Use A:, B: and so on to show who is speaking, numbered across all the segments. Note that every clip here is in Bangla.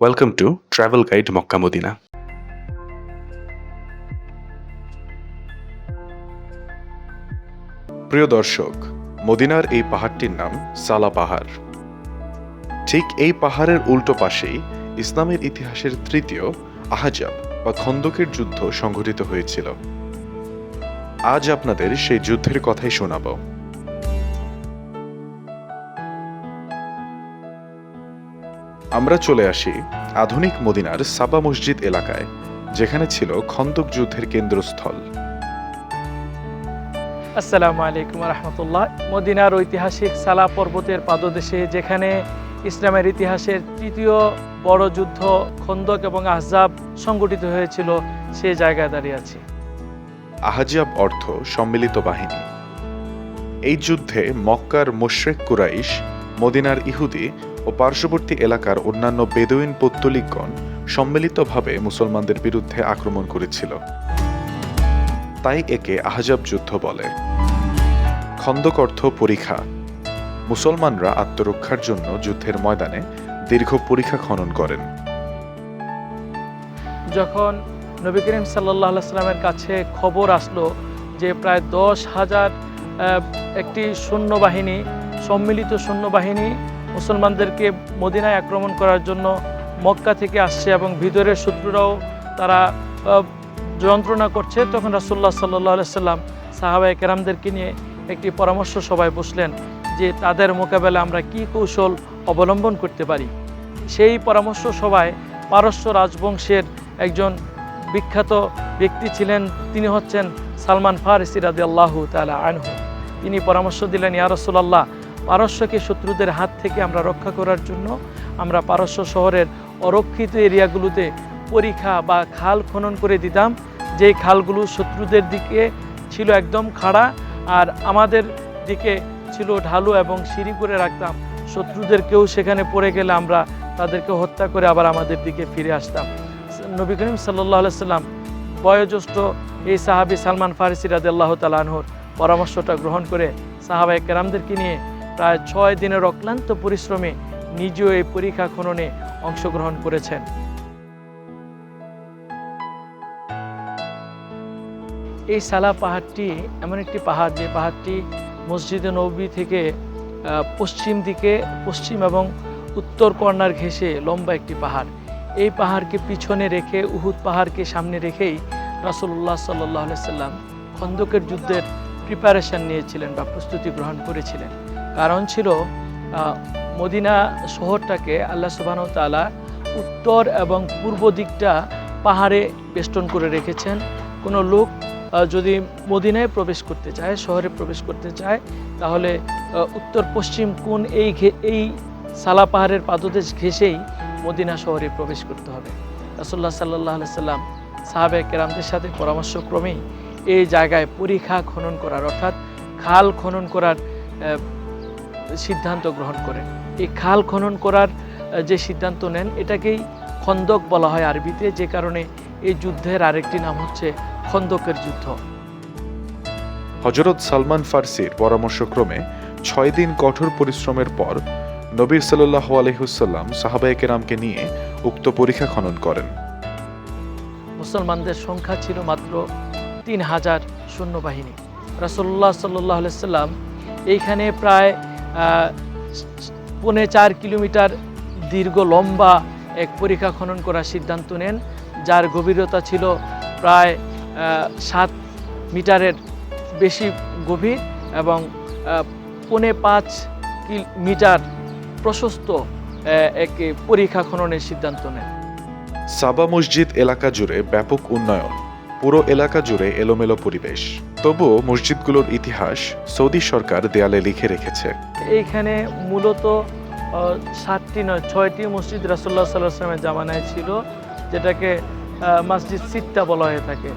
A: Welcome to travel guide Mecca Medina প্রিয় দর্শক, মদিনার এই পাহাড়টির নাম সালা পাহাড়। ঠিক এই পাহাড়ের উল্টো পাশেই ইসলামের ইতিহাসের তৃতীয় আহাজাব বা খন্দকের যুদ্ধ সংঘটিত হয়েছিল। আজ আপনাদের সেই যুদ্ধের কথাই শোনাবো। আমরা চলে আসি আধুনিক মদিনার সাবা মসজিদ এলাকায় যেখানে ছিল খন্দক যুদ্ধের কেন্দ্রস্থল।
B: আসসালামু আলাইকুম রহমতুল্লাহ। মদিনার ঐতিহাসিক সালা পর্বতের পাদদেশে যেখানে ইসলামের ইতিহাসের তৃতীয় বড় যুদ্ধ খন্দক এবং আহজাব সংগঠিত হয়েছিল সে জায়গায় দাঁড়িয়ে আছি।
A: আহাজিয়াব অর্থ সম্মিলিত বাহিনী। এই যুদ্ধে মক্কার মোশরেক কুরাইশ মদিনার ইহুদি ও পার্শ্ববর্তী এলাকার অন্যান্য বেদুইন পত্তলিকগণ সম্মিলিতভাবে মুসলমানদের বিরুদ্ধে আক্রমণ করেছিল। তাই একে আহজাব যুদ্ধ বলে। খন্দক অর্থ পরীক্ষা। মুসলমানরা আত্মরক্ষার জন্য যুদ্ধের ময়দানে দীর্ঘ পরীক্ষা খনন করেন।
B: যখন নবী করিম সাল্লাহ সাল্লামের কাছে খবর আসলো যে প্রায় দশ হাজার একটি সৈন্যবাহিনী, সম্মিলিত সৈন্যবাহিনী মুসলমানদেরকে মদিনায় আক্রমণ করার জন্য মক্কা থেকে আসছে এবং ভিতরের শত্রুরাও তারা যন্ত্রণা করছে। তখন রাসুল্লাহ সাল্লাহ সাল্লাম সাহাবাই কেরামদেরকে নিয়ে একটি পরামর্শ সবাই বসলেন যে তাদের মোকাবেলা আমরা কি কৌশল অবলম্বন করতে পারি। সেই পরামর্শ সভায় পারস্য রাজবংশের একজন বিখ্যাত ব্যক্তি ছিলেন, তিনি হচ্ছেন সালমান ফারসি রাজি আল্লাহ তালা আনহু। তিনি পরামর্শ দিলেন, ইয়া রসুলাল্লাহ পারস্যকে শত্রুদের হাত থেকে আমরা রক্ষা করার জন্য আমরা পারস্য শহরের অরক্ষিত এরিয়াগুলোতে পরীক্ষা বা খাল খনন করে দিতাম। যেই খালগুলো শত্রুদের দিকে ছিল একদম খাড়া আর আমাদের দিকে ছিল ঢালু এবং সিঁড়ি করে রাখতাম। শত্রুদের কেউ সেখানে পড়ে গেলে আমরা তাদেরকে হত্যা করে আবার আমাদের দিকে ফিরে আসতাম। নবী করিম সাল্লাহ সাল্লাম বয়োজ্যেষ্ঠ এই সাহাবি সালমান ফারিসি আল্লাহ তালানহর পরামর্শটা গ্রহণ করে সাহাবাই কেরামদেরকে নিয়ে প্রায় ছয় দিনের অক্লান্ত পরিশ্রমে নিজেও এই পরীক্ষা খননে অংশগ্রহণ করেছেন। এই সালা পাহাড়টি এমন একটি পাহাড়, যে পাহাড়টি মসজিদে নবী থেকে পশ্চিম দিকে, পশ্চিম এবং উত্তর কর্নার ঘেঁষে লম্বা একটি পাহাড়। এই পাহাড়কে পিছনে রেখে, উহুদ পাহাড়কে সামনে রেখেই রাসুল্লাহ সাল্লাহ সাল্লাম খন্দকের যুদ্ধের প্রিপারেশন নিয়েছিলেন বা প্রস্তুতি গ্রহণ করেছিলেন। কারণ ছিল মদিনা শহরটাকে আল্লাহ সুবাহ তালা উত্তর এবং পূর্ব দিকটা পাহাড়ে বেষ্টন করে রেখেছেন। কোনো লোক যদি মদিনায় প্রবেশ করতে চায়, শহরে প্রবেশ করতে চায়, তাহলে উত্তর পশ্চিম কোন এই এই সালা পাহাড়ের পাদদেশ ঘেঁষেই মদিনা শহরে প্রবেশ করতে হবে। রাসুল্লাহ সাল্লাহ সাল্লাম সাহাবে কেরামদের সাথে পরামর্শক্রমেই এই জায়গায় পরীক্ষা খনন করার, অর্থাৎ খাল খনন করার সিদ্ধান্ত গ্রহণ করেন। এই খাল খনন করার যে সিদ্ধান্ত নেন এটাকেই খন্দক বলা হয় আরবিতে যে কারণে এই যুদ্ধের আরেকটি নাম হচ্ছে খন্দকের যুদ্ধ।
A: হজরত সালমান ফার্সির পরামর্শক্রমে ছয় দিন কঠোর পরিশ্রমের পর নবীর সাল্লাহ আলহিহুসাল্লাম সাহাবায়ে কেরামকে নিয়ে উক্ত পরীক্ষা খনন করেন।
B: মুসলমানদের সংখ্যা ছিল মাত্র তিন হাজার সৈন্যবাহিনী। রাসল্লাহ সাল্লাহ সাল্লাম এইখানে প্রায় পৌনে চার কিলোমিটার দীর্ঘ লম্বা এক পরীক্ষা খনন করার সিদ্ধান্ত নেন, যার গভীরতা ছিল প্রায় সাত মিটারের বেশি গভীর এবং পৌনে পাঁচ মিটার প্রশস্ত এক পরীক্ষা খননের সিদ্ধান্ত নেন।
A: সাবা মসজিদ এলাকা জুড়ে ব্যাপক উন্নয়ন। পুরো এলাকা জুড়ে এলোমেলো পরিবেশ। তবুও মসজিদগুলোর ইতিহাস সৌদি সরকার দেয়ালে লিখে রেখেছে।
B: এইখানে মূলত সাতটি নয় ছয়টি মসজিদ রাসুল্লাহ সাল্লাহ সাল্লামের জামানায় ছিল যেটাকে মসজিদ সিত্তা বলা হয়ে থাকে।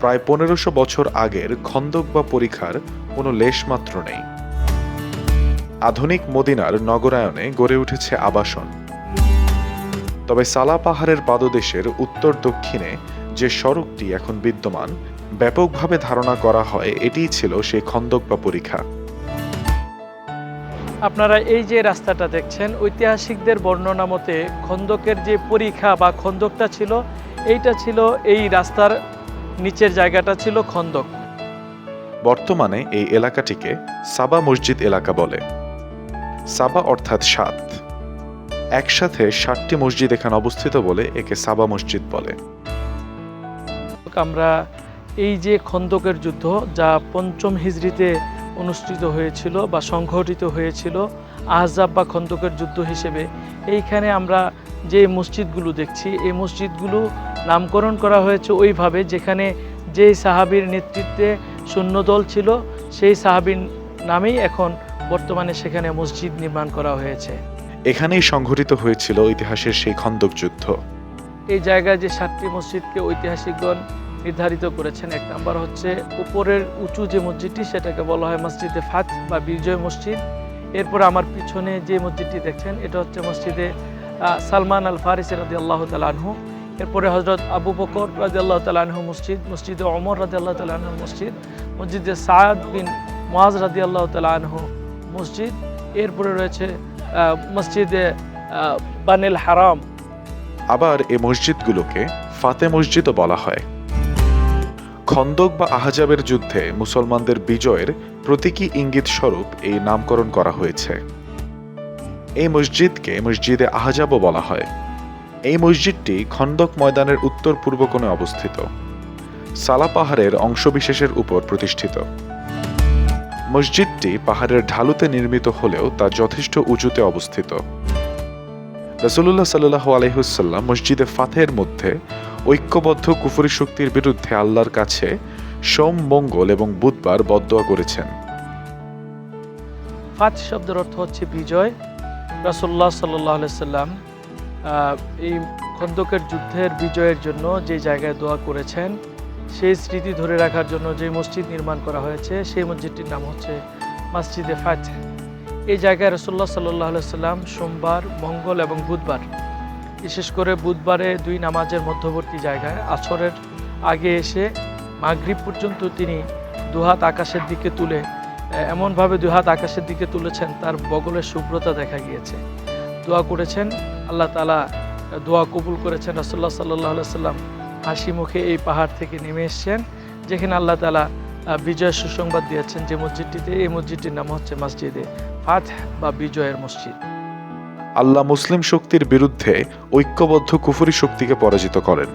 A: প্রায় পনেরোশো বছর আগের খন্দক বা পরীক্ষার কোনো লেশমাত্র নেই। আধুনিক মদিনার নগরায়নে গড়ে উঠেছে আবাসন। তবে সালা পাহাড়ের পাদদেশের উত্তর দক্ষিণে যে সড়কটি এখন বিদ্যমান ব্যাপকভাবে ধারণা করা হয় এটিই ছিল সেই খন্দক বা পরীক্ষা।
B: আপনারা এই যে রাস্তাটা দেখছেন ঐতিহাসিকদের বর্ণনা মতে খন্দকের যে পরীক্ষা বা খন্দকটা ছিল এইটা ছিল এই রাস্তার নিচের জায়গাটা ছিল খন্দক।
A: বর্তমানে এই এলাকাটিকে সাবা মসজিদ এলাকা বলে। সাবা অর্থাৎ সাত। একসাথে ষাটটি মসজিদ এখানে অবস্থিত বলে একে সাবা মসজিদ বলে।
B: আমরা এই যে খন্দকের যুদ্ধ যা পঞ্চম হিজড়িতে অনুষ্ঠিত হয়েছিল বা সংঘটিত হয়েছিল আহজাব বা খন্দকের যুদ্ধ হিসেবে এইখানে আমরা যে মসজিদগুলো দেখছি এই মসজিদগুলো নামকরণ করা হয়েছে ওইভাবে যেখানে যে সাহাবির নেতৃত্বে সৈন্যদল ছিল সেই সাহাবির নামেই এখন বর্তমানে সেখানে মসজিদ নির্মাণ করা হয়েছে।
A: এখানেই সংঘটিত হয়েছিল ইতিহাসের সেই খন্দক যুদ্ধ।
B: এই জায়গায় যে সাতটি মসজিদকে ঐতিহাসিকগণ নির্ধারিত করেছেন। এক নাম্বার হচ্ছে, উপরের উঁচু যে মসজিদটি, সেটাকে বলা হয় মসজিদে ফাত বা বিজয় মসজিদ। এরপর আমার পিছনে যে মসজিদটি দেখছেন, এটা হচ্ছে মসজিদে সালমান আল ফারিস রাজি আল্লাহ তালানহু এরপরে হজরত আবু বকর রাজি আল্লাহ তালানহু মসজিদ, মসজিদে অমর রাজি আল্লাহ তালানহু মসজিদ, মসজিদে সাদ বিন মোয়াজ রাজি আল্লাহ তালানহু মসজিদ। এরপরে রয়েছে মসজিদে বানেল হারাম।
A: আবার এ মসজিদগুলোকে ফাতে মসজিদও বলা হয়। খন্দক বা আহজাবের যুদ্ধে মুসলমানদের বিজয়ের প্রতীকী ইঙ্গিত স্বরূপ এই নামকরণ করা হয়েছে। এই মসজিদকে মসজিদে আহজাবও বলা হয়। এই মসজিদটি খন্দক ময়দানের উত্তর পূর্ব কোণে অবস্থিত। সালা পাহাড়ের অংশবিশেষের উপর প্রতিষ্ঠিত। মসজিদটি পাহাড়ের ঢালুতে নির্মিত হলেও তা যথেষ্ট উঁচুতে অবস্থিত। রসুল্লাহ সাল্লাহ আলহিহসাল্লাম মসজিদে ফাতেহের মধ্যে ঐক্যবদ্ধ কুফরি শক্তির বিরুদ্ধে আল্লাহর কাছে সোম, মঙ্গল এবং বুধবার বদোয়া করেছেন।
B: ফাত শব্দের অর্থ হচ্ছে বিজয়। রাসুল্লাহ সাল্লাহ সাল্লাম এই খন্দকের যুদ্ধের বিজয়ের জন্য যে জায়গায় দোয়া করেছেন, সেই স্মৃতি ধরে রাখার জন্য যে মসজিদ নির্মাণ করা হয়েছে, সেই মসজিদটির নাম হচ্ছে মসজিদে ফাত এই জায়গায় রসুল্লাহ সাল্লাহ সাল্লাম সোমবার, মঙ্গল এবং বুধবার, বিশেষ করে বুধবারে দুই নামাজের মধ্যবর্তী জায়গায় আছরের আগে এসে মাগরিব পর্যন্ত তিনি দুহাত আকাশের দিকে তুলে এমনভাবে দুই হাত আকাশের দিকে তুলেছেন, তার বগলের শুভ্রতা দেখা গিয়েছে। দোয়া করেছেন, আল্লাহ তালা দোয়া কবুল করেছেন রাসুল্লাহ সাল্লাহ সাল্লাম হাসি মুখে এই পাহাড় থেকে নেমে এসছেন, যেখানে আল্লাহ তালা বিজয় সুসংবাদ দিয়েছেন যে মসজিদটিতে, এই মসজিদটির নাম হচ্ছে মসজিদে ফাত বা বিজয়ের মসজিদ।
A: আল্লাহ মুসলিম শক্তির বিরুদ্ধে ঐক্যবদ্ধ কুফুরি শক্তিকে পরাজিত করেন।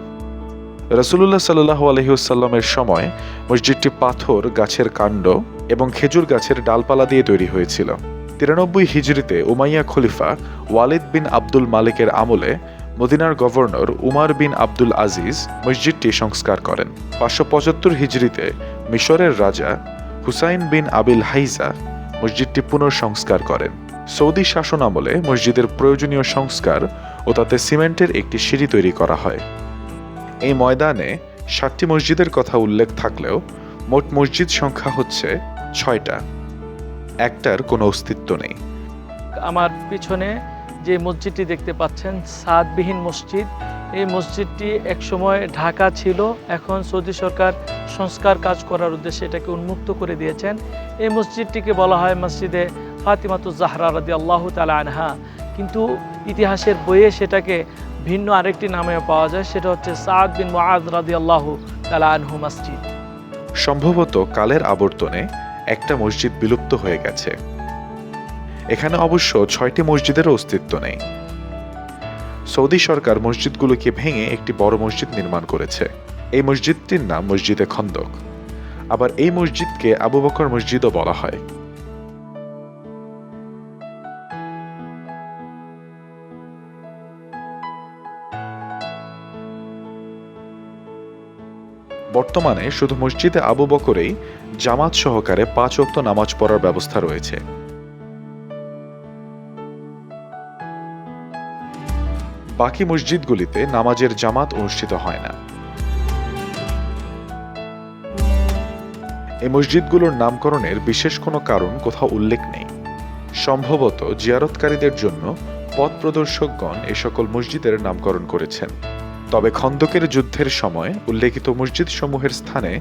A: রসুল্লাহ সাল্লাহ আলহিউসাল্লামের সময় মসজিদটি পাথর, গাছের কাণ্ড এবং খেজুর গাছের ডালপালা দিয়ে তৈরি হয়েছিল। তিরানব্বই হিজড়িতে উমাইয়া খলিফা ওয়ালিদ বিন আব্দুল মালিকের আমলে মদিনার governor Umar bin Abdul Aziz মসজিদটি সংস্কার করেন। পাঁচশো পঁচাত্তর হিজড়িতে মিশরের রাজা হুসাইন বিন আবিল হাইজা মসজিদটি পুনঃসংস্কার করেন। সৌদি শাসন আমলে মসজিদের প্রয়োজনীয় সংস্কার ও তাতে সিমেন্টের একটি সিঁড়ি তৈরি করা হয়। এই ময়দানে সাতটি মসজিদের কথা উল্লেখ থাকলেও মোট মসজিদ সংখ্যা হচ্ছে ছয়টা। একটার কোনো অস্তিত্ব নেই।
B: আমার পিছনে যে মসজিদটি দেখতে পাচ্ছেন, সাদবিহীন মসজিদ। এই মসজিদটি একসময় ঢাকা ছিল। এখন সৌদি সরকার সংস্কার কাজ করার উদ্দেশ্যে এটাকে উন্মুক্ত করে দিয়েছেন। এই মসজিদটিকে বলা হয় মসজিদে ফাতিমাতু জাহরা রাদি আল্লাহ তালা আনহা। কিন্তু ইতিহাসের বইয়ে সেটাকে ভিন্ন আরেকটি নামে পাওয়া যায়, সেটা হচ্ছে সাদ বিন মুআদ রাদি আল্লাহ তালা আনহু মসজিদ।
A: সম্ভবত কালের আবর্তনে একটা মসজিদ বিলুপ্ত হয়ে গেছে। এখানে অবশ্য ছয়টি মসজিদেরও অস্তিত্ব নেই। সৌদি সরকার মসজিদগুলোকে ভেঙে একটি বড় মসজিদ নির্মাণ করেছে। এই মসজিদটির নাম মসজিদে খন্দক। আবার এই মসজিদকে আবু বকর মসজিদও বলা হয়। বর্তমানে শুধু মসজিদে আবু বকরেই জামাত সহকারে পাঁচ ওয়াক্ত নামাজ পড়ার ব্যবস্থা রয়েছে। বাকি মসজিদগুলিতে নামাজের জামাত অনুষ্ঠিত হয় না। এই মসজিদগুলোর নামকরণের বিশেষ কোনো কারণ কোথাও উল্লেখ নেই। সম্ভবত জিয়ারতকারীদের জন্য পথ প্রদর্শকগণ এ সকল মসজিদের নামকরণ করেছেন। তবে খন্দকের যুদ্ধের সময় উল্লেখিত মসজিদ সমূহের স্থানে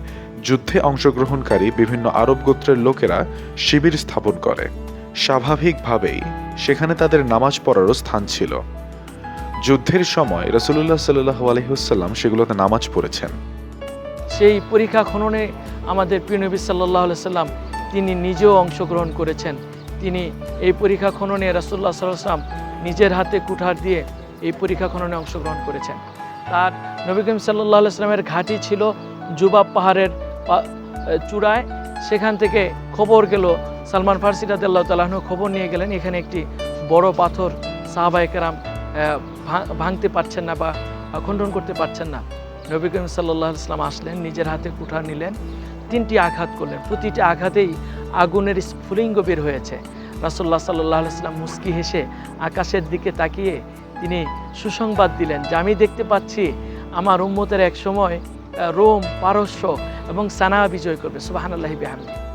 A: যুদ্ধে অংশগ্রহণকারী বিভিন্ন আরব গোত্রের লোকেরা শিবির স্থাপন করে। স্বাভাবিকভাবেই সেখানে তাদের নামাজ পড়ারও স্থান ছিল। যুদ্ধের সময় রসুল্লাহ সাল্লাহ আলহিহসাল্লাম সেগুলোতে নামাজ পড়েছেন।
B: সেই পরীক্ষা খননে আমাদের প্রিয়নবী সাল্লাহ সাল্লাম তিনি নিজেও অংশগ্রহণ করেছেন। তিনি এই পরীক্ষা খননে রাসুল্লাহ সাল্লাম নিজের হাতে কুঠার দিয়ে এই পরীক্ষা খননে অংশগ্রহণ করেছেন। তার নবী করিম সাল্লাহ সাল্লামের ঘাঁটি ছিল জুবাব পাহাড়ের চূড়ায়। সেখান থেকে খবর গেল, সালমান ফার্সি রাদিয়াল্লাহু তালাহন খবর নিয়ে গেলেন, এখানে একটি বড় পাথর সাহাবাইকেরাম ভাঙতে পারছেন না বা খণ্ডন করতে পারছেন না। নবী করিম সাল্লাহ ইসলাম আসলেন, নিজের হাতে কুঠার নিলেন, তিনটি আঘাত করলেন। প্রতিটি আঘাতেই আগুনের স্ফুলিঙ্গ বের হয়েছে। রাসুল্লাহ সাল্লাহ ইসলাম মুস্কি হেসে আকাশের দিকে তাকিয়ে তিনি সুসংবাদ দিলেন যে, আমি দেখতে পাচ্ছি আমার উম্মতের এক সময় রোম পারস্য এবং সানা বিজয় করবে। সুবাহান আল্লাহি বেহামদি